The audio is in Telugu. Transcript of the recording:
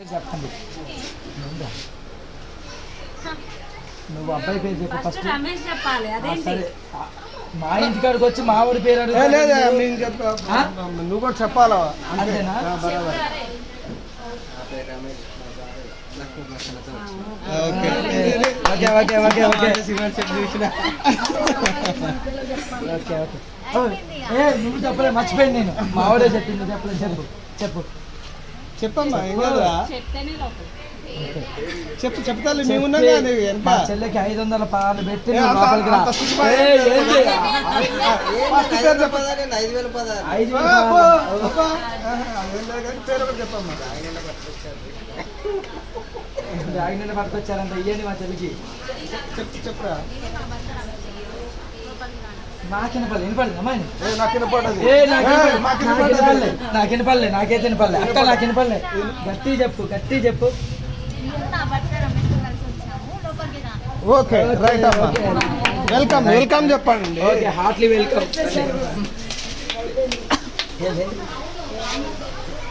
చెప్పండి. నువ్వు అబ్బాయి పేరు చెప్పు ఫస్ట్ ఫస్ట్. రమేష్ చెప్పాలి ఆ, అదేంటి? సరే. మా ఇంటికాడికి వచ్చి మా ఊరి పేరు ఏ, అడుగుతావు. లేదు నేను చెప్తా ఆ? నువ్వు కూడా చెప్పాలా? అంతే అంతేనా? ఆ, బరాబర్. Okay okay okay okay okay okay. Okay ఓ, ఏ నువ్వు చెప్పలే మర్చిపోయాను నేను. మా ఆవిడే చెప్పింది చెప్పలేదు చెప్పు చెప్పు. చెప్పమ్మా ఏం చెప్పు చెప్తాను మేము కదా వెనక. చెల్లెకి ఐదు వందల పాలు పెట్టి చెప్పమ్మా. పట్టుకొచ్చారంట ఇయ్యండి మా చెల్లికి. చెప్పు చెప్పురా నాకు వినపడలేదు వినపడలేదు అమ్మాయి ఏ నాకు వినపడదు ఏ నాకు వినపడలేదు అక్క నాకు వినపడలేదు గట్టి చెప్పు గట్టి చెప్పు. ఓకే రైట్ అమ్మా. వెల్కమ్ వెల్కమ్ చెప్పండి. Okay heartily welcome.